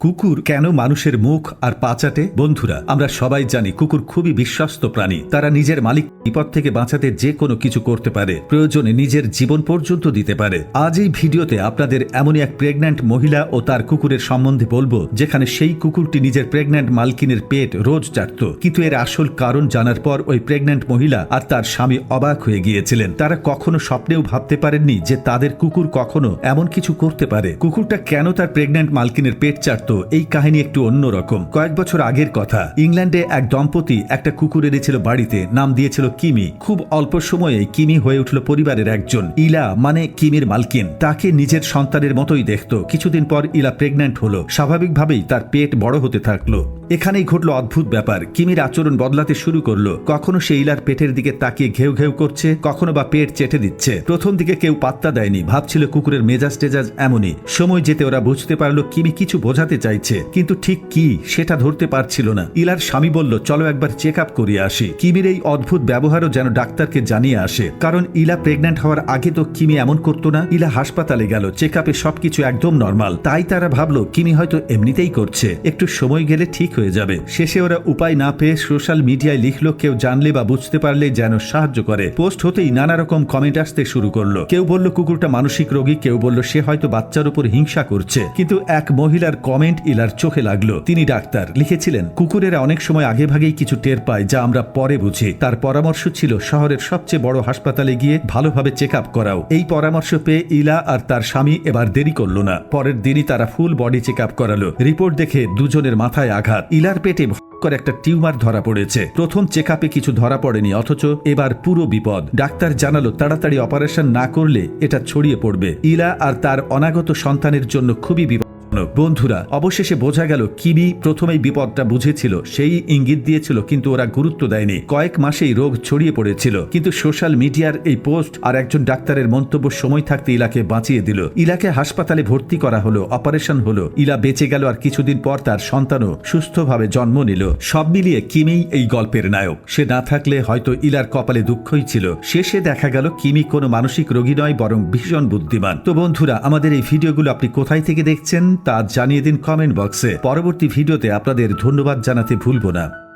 কুকুর কেন মানুষের মুখ আর পাচাটে বন্ধুরা, আমরা সবাই জানি কুকুর খুবই বিশ্বস্ত প্রাণী। তারা নিজের মালিক বিপদ থেকে বাঁচাতে যে কোনো কিছু করতে পারে, প্রয়োজনে নিজের জীবন পর্যন্ত দিতে পারে। আজ এই ভিডিওতে আপনাদের এমনই এক প্রেগন্যান্ট মহিলা ও তার কুকুরের সম্বন্ধে বলব, যেখানে সেই কুকুরটি নিজের প্রেগন্যান্ট মালকিনের পেট রোজ চাটত। কিন্তু এর আসল কারণ জানার পর ওই প্রেগন্যান্ট মহিলা আর তার স্বামী অবাক হয়ে গিয়েছিলেন। তারা কখনো স্বপ্নেও ভাবতে পারেননি যে তাদের কুকুর কখনো এমন কিছু করতে পারে। কুকুরটা কেন তার প্রেগন্যান্ট মালকিনের পেট চাটত? এই কাহিনী একটু অন্যরকম কয়েক বছর আগের কথা, ইংল্যান্ডে এক দম্পতি একটা কুকুর এনেছিল বাড়িতে, নাম দিয়েছিল কিমি। খুব অল্প সময়ে কিমি হয়ে উঠল পরিবারের একজন। ইলা মানে কিমির মালকিন। তাকে নিজের সন্তানের মতোই দেখত। কিছুদিন পর ইলা প্রেগন্যান্ট হলো। স্বাভাবিকভাবেই তার পেট বড় হতে থাকল। এখানেই ঘটলো অদ্ভুত ব্যাপার। কিমির আচরণ বদলাতে শুরু করল। কখনো সে ইলার পেটের দিকে তাকিয়ে ঘেউ ঘেউ করছে, কখনো বা পেট চেটে দিচ্ছে। প্রথম দিকে কেউ পাত্তা দেয়নি। ভাবছিল কুকুরের মেজাজ টেজাজ এমনই। সময় যেতে ওরা বুঝতে পারল কিমি কিছু বোঝাতে চাইছে, কিন্তু ঠিক কি সেটা ধরতে পারছিল না। ইলার স্বামী বলল, চলো একবার চেক আপ করিয়ে আসি। কিমির এই অদ্ভুত ব্যবহারও যেন ডাক্তারকে জানিয়ে আসে। কারণ ইলা প্রেগন্যান্ট হওয়ার আগে তো কিমি এমন করতো না। ইলা হাসপাতালে গেল চেক আপে সবকিছু একদম নর্মাল তাই তারা ভাবলো, কিমি হয়তো এমনিতেই করছে। একটু সময় গেলে ঠিক হয়ে যাবে। শেষে ওরা উপায় না পেয়ে সোশ্যাল মিডিয়ায় লিখল, কেউ জানলে বা বুঝতে পারলে যেন সাহায্য করে। পোস্ট হতেই নানা রকম কমেন্ট আসতে শুরু করল। কেউ বলল, কুকুরটা মানসিক রোগী। কেউ বলল, সে হয়তো বাচ্চার উপর হিংসা করছে। কিন্তু এক মহিলার কমেন্ট ইলার চোখে লাগল। তিনি ডাক্তার, লিখেছিলেন, কুকুরেরা অনেক সময় আগে ভাগেই কিছু টের পায়, যা আমরা পরে বুঝি। তার পরামর্শ ছিল শহরের সবচেয়ে বড় হাসপাতালে গিয়ে ভালোভাবে চেক আপ করাও। এই পরামর্শ পেয়ে ইলা আর তার স্বামী এবার দেরি করল না। পরের দিনই তারা ফুল বডি চেক আপ করালো। রিপোর্ট দেখে দুজনের মাথায় আঘাত। ইলার পেটে করে একটা টিউমার ধরা পড়েছে। প্রথম চেক কিছু ধরা পড়েনি, অথচ এবার পুরো বিপদ। ডাক্তার জানালো, তাড়াতাড়ি অপারেশন না করলে এটা ছড়িয়ে পড়বে। ইলা আর তার অনাগত সন্তানের জন্য খুবই বিপদ। বন্ধুরা, অবশেষে বোঝা গেল কিমি প্রথমেই বিপদটা বুঝেছিল, সেই ইঙ্গিত দিয়েছিল, কিন্তু ওরা গুরুত্ব দেয়নি। কয়েক মাসেই রোগ ছড়িয়ে পড়েছিল, কিন্তু সোশ্যাল মিডিয়ার এই পোস্ট আর একজন ডাক্তারের মন্তব্য সময় থাকতে ইলাকে বাঁচিয়ে দিল। ইলাকে হাসপাতালে ভর্তি করা হলো, অপারেশন হলো, ইলা বেঁচে গেল আর কিছুদিন পর তার সন্তানও সুস্থভাবে জন্ম নিল। সব মিলিয়ে কিমি এই গল্পের নায়ক। সে না থাকলে হয়তো ইলার কপালে দুঃখই ছিল। শেষে দেখা গেল, কিমি কোনো মানসিক রোগী নয়, বরং ভীষণ বুদ্ধিমান। তো বন্ধুরা, আমাদের এই ভিডিওগুলো আপনি কোথায় থেকে দেখছেন? তা জানিয়ে দিন কমেন্ট বক্সে পরবর্তী ভিডিওতে আপনাদের ধন্যবাদ জানাতে ভুলব না।